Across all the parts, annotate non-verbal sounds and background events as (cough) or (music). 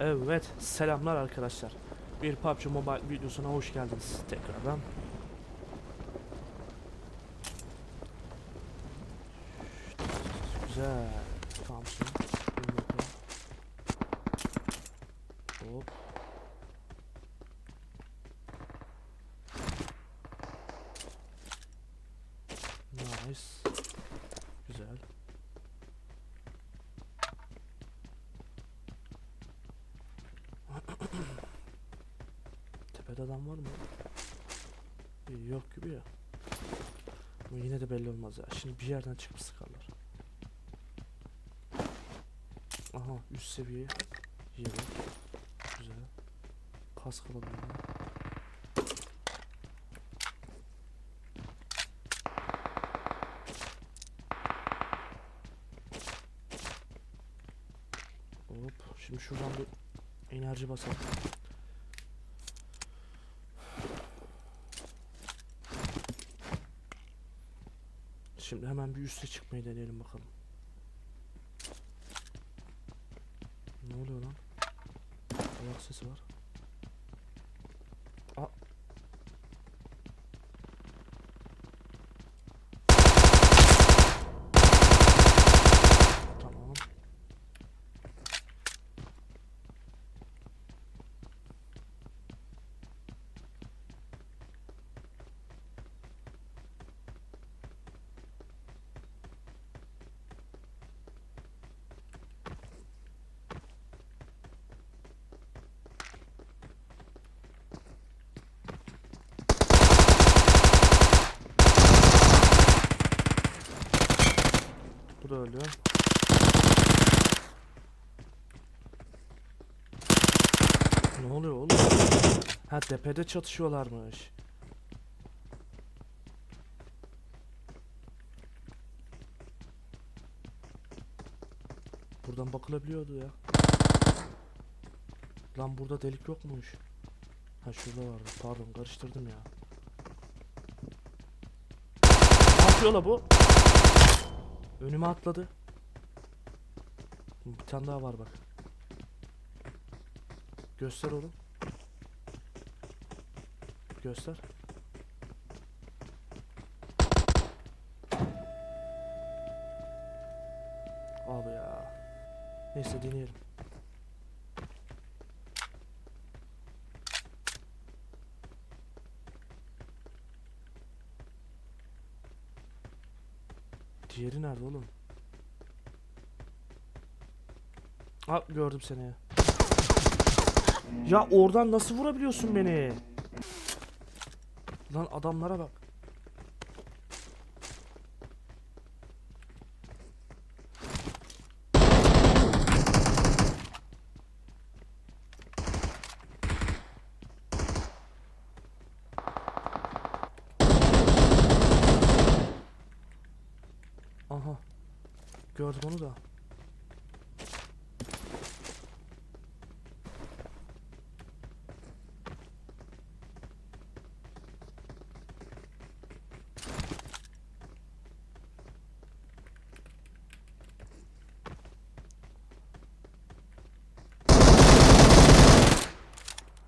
Evet, selamlar arkadaşlar. Bir PUBG Mobile videosuna hoş geldiniz tekrardan. Güzel. Thompson. Dur bakalım. Hop. Nice. Güzel. Tepede adam var mı? İyi, Yok gibi ya. Ama yine de belli olmaz ya. Şimdi bir yerden çıkıp sıkarlar. Aha üst seviye yeri. Güzel. Kask alalım ya. Hop. Şimdi şuradan bir enerji basalım. Şimdi hemen bir üste çıkmayı deneyelim bakalım. Ne oluyor lan? Ayak sesi var. Aa. Tamam. Bu da öldü. Ne oluyor oğlum? Ha tepede çatışıyorlarmış. Buradan bakılabiliyordu ya. Lan burada delik yokmuş. Ha şurada vardı. Pardon karıştırdım ya. Ne yapıyor la bu? Önüme atladı. Bir tane daha var bak. Göster oğlum. Göster. Abi ya. Neyse deneyelim. Diğeri nerede oğlum? Ha gördüm seni ya. Ya oradan nasıl vurabiliyorsun beni? Lan adamlara bak. Aha. Gördüm onu da.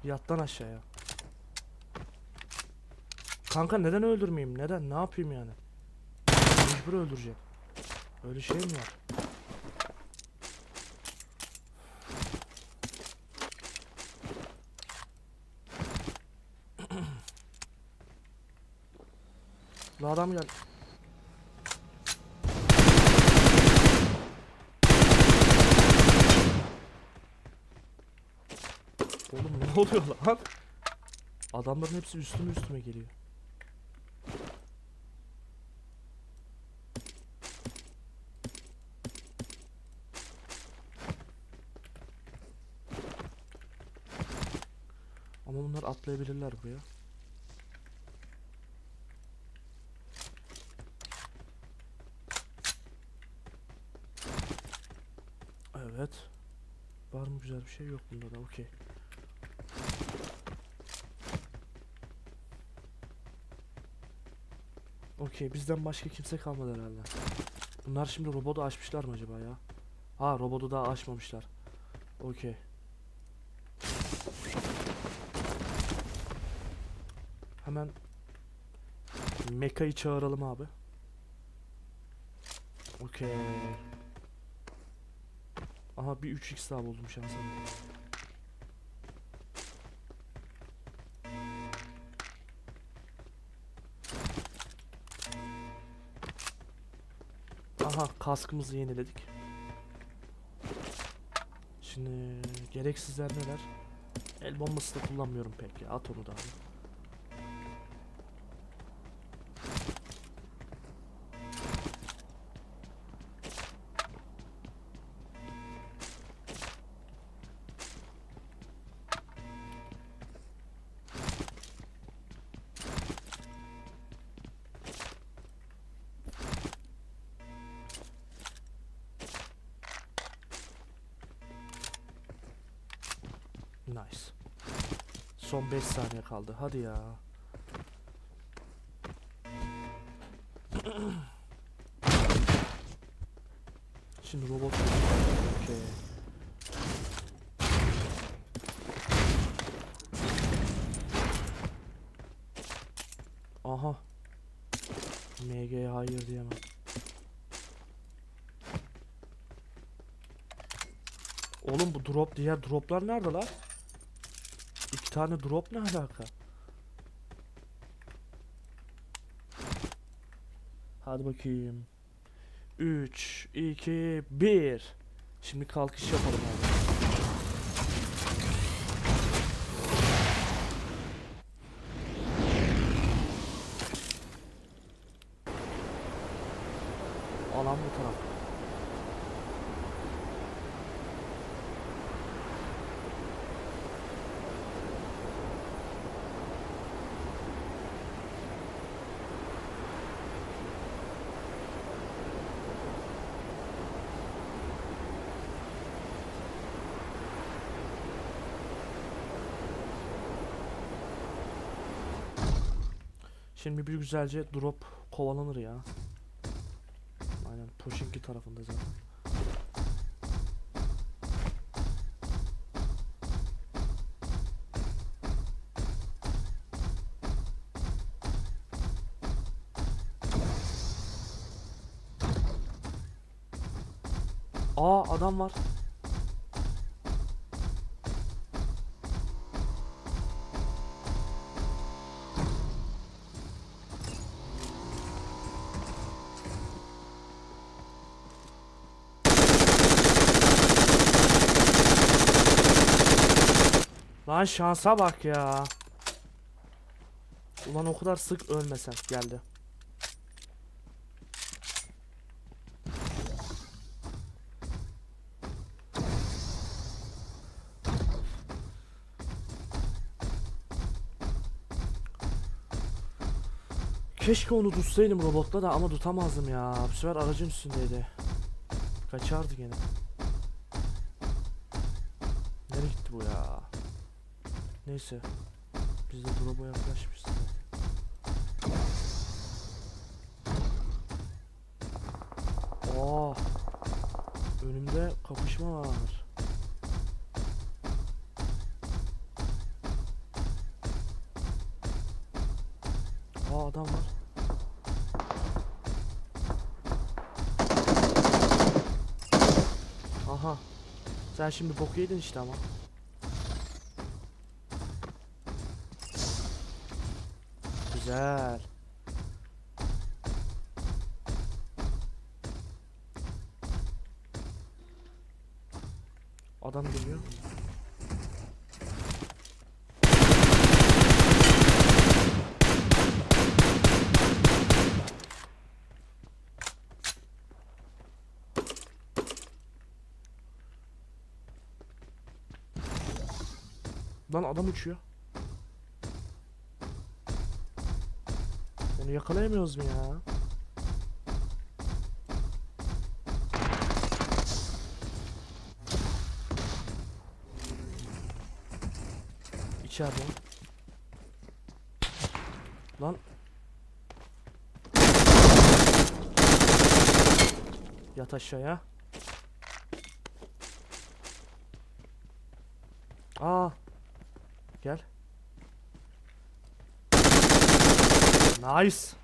Yattan aşağıya. Kanka neden öldürmeyeyim? Neden? Ne yapayım yani? Mecbur öldüreceğim. Öyle şey mi var? La adam gel. Oğlum ne oluyor lan? Adamların hepsi üstüme üstüme geliyor. Ama bunlar atlayabilirler buraya. bir şey yok bunda da okey. Okey bizden başka kimse kalmadı herhalde. Bunlar şimdi robotu açmışlar mı acaba ya? Ha robotu daha açmamışlar. Okey. Hemen Meka'yı çağıralım abi. Okey. Aha bir 3x daha buldum şansım. Aha kaskımızı yeniledik. Şimdi gereksizler neler? El bombası da kullanmıyorum pek ya. At onu da abi. Nice. Son 5 saniye kaldı. Hadi ya. (clears throat) Şimdi robot. Okey. Aha. MG'ye hayır diyemem. Oğlum bu drop diğer droplar nerede lan? İki tane drop ne alaka? Hadi bakayım. 3, 2, 1. Şimdi kalkış yapalım abi. Alan bu taraf. Şimdi bir güzelce drop kovalanır ya. Aynen Poşinki tarafında zaten. Aa adam var. Lan şansa bak ya. Ulan o kadar sık ölmesen geldi. Keşke onu tutsaydım robotla da ama tutamazdım ya. Bu sefer aracın üstündeydi. Kaçardı gene. Nereye gitti bu ya? Neyse. Biz de drop'a yaklaşmışız zaten. Aa. Önümde kapışma var. Aa adam var. Aha. Sen şimdi boku yedin işte ama. Güzel. Adam geliyor. Lan adam uçuyor. Onu yakalayamıyoruz mu ya? İçeride. Lan. Yat aşağıya. Aa. Gel. Nice.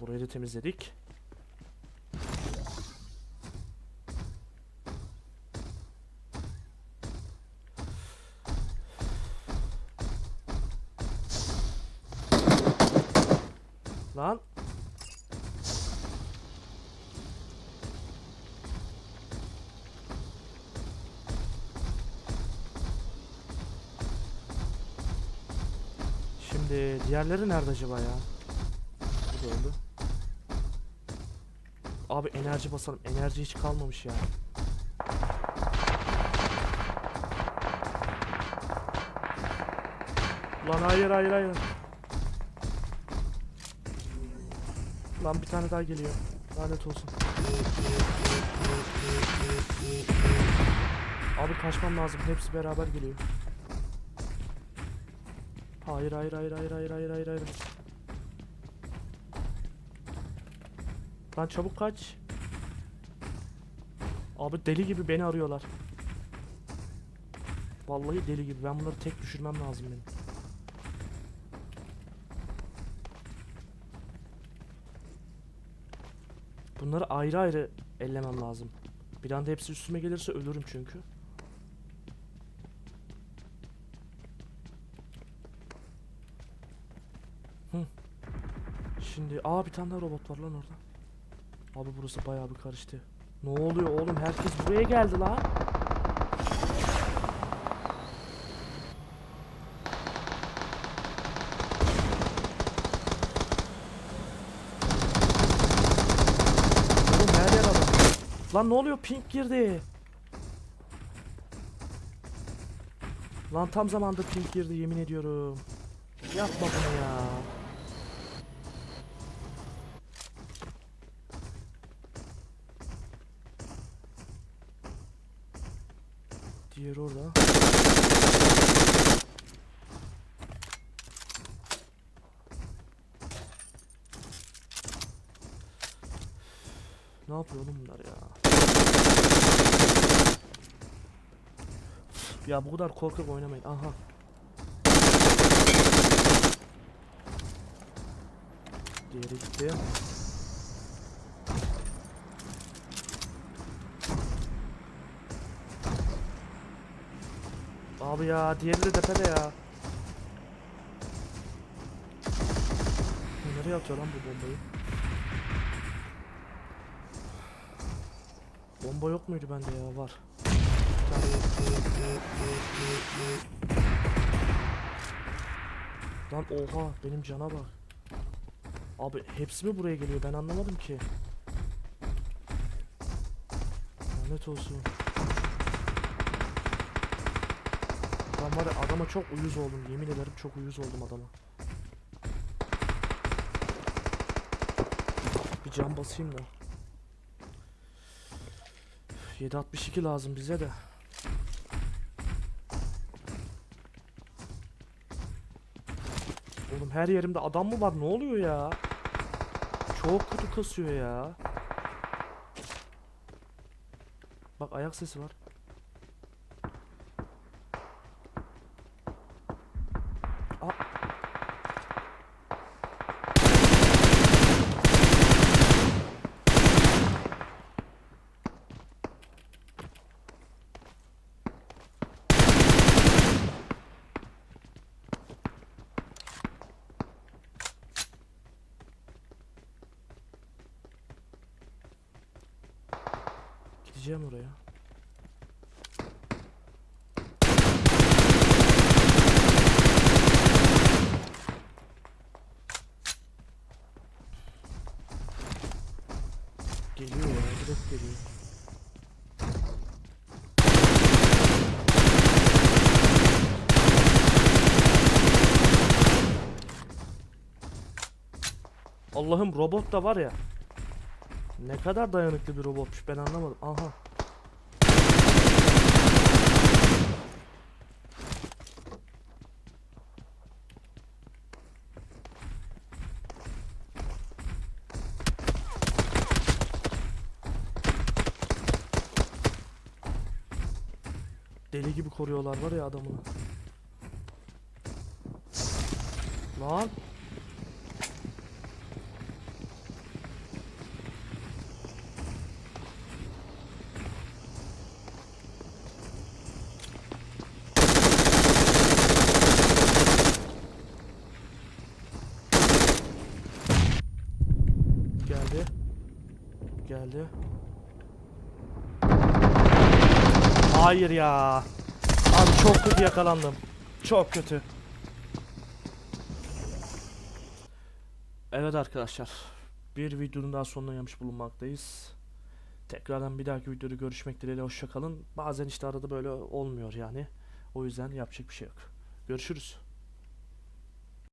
Burayı da temizledik. Lan. Şimdi diğerleri nerede acaba ya? Bu da. Abi enerji basalım. Enerji hiç kalmamış ya. Lan hayır hayır hayır. Lan bir tane daha geliyor. Lanet olsun. Abi kaçmam lazım. Hepsi beraber geliyor. Hayır hayır hayır hayır hayır hayır hayır hayır. Lan çabuk kaç. Abi deli gibi beni arıyorlar. Vallahi deli gibi. Ben bunları tek düşürmem lazım benim. Bunları ayrı ayrı ellemem lazım. Bir anda hepsi üstüme gelirse ölürüm çünkü. Şimdi aa bir tane robot var lan orada. Abi burası bayağı bir karıştı. Ne oluyor oğlum? Herkes buraya geldi lan. Lan ne oluyor? Pink girdi. Lan tam zamanda pink girdi yemin ediyorum. Yapma bunu ya. Diğeri orada. Ne yapıyor oğlum bunlar ya? Ya bu kadar korkak oynamayın. Aha. Diğeri gitti. Abi ya diğeri de tepede ya. Nereye atıyor lan bu bombayı? Bomba yok muydu bende ya? Var. Lan oha benim cana bak. Abi hepsi mi buraya geliyor ben anlamadım ki. Lanet olsun. Ben var ya adama çok uyuz oldum yemin ederim çok uyuz oldum adama. Bir can basayım da. 762 lazım bize de. Oğlum her yerimde adam mı var? Ne oluyor ya? Çok kötü kasıyor ya. Bak ayak sesi var. Gideceğim oraya. Geliyor ya, direkt geliyor. Allah'ım robot da var ya. Ne kadar dayanıklı bir robotmuş ben anlamadım. Aha. Deli gibi koruyorlar var ya adamını. Lan. Geldi. Geldi. Hayır ya. Abi çok kötü yakalandım. Çok kötü. Evet arkadaşlar. Bir videonun daha sonuna gelmiş bulunmaktayız. Tekrardan bir dahaki videoda görüşmek dileğiyle hoşça kalın. Bazen işte arada böyle olmuyor yani. O yüzden yapacak bir şey yok. Görüşürüz.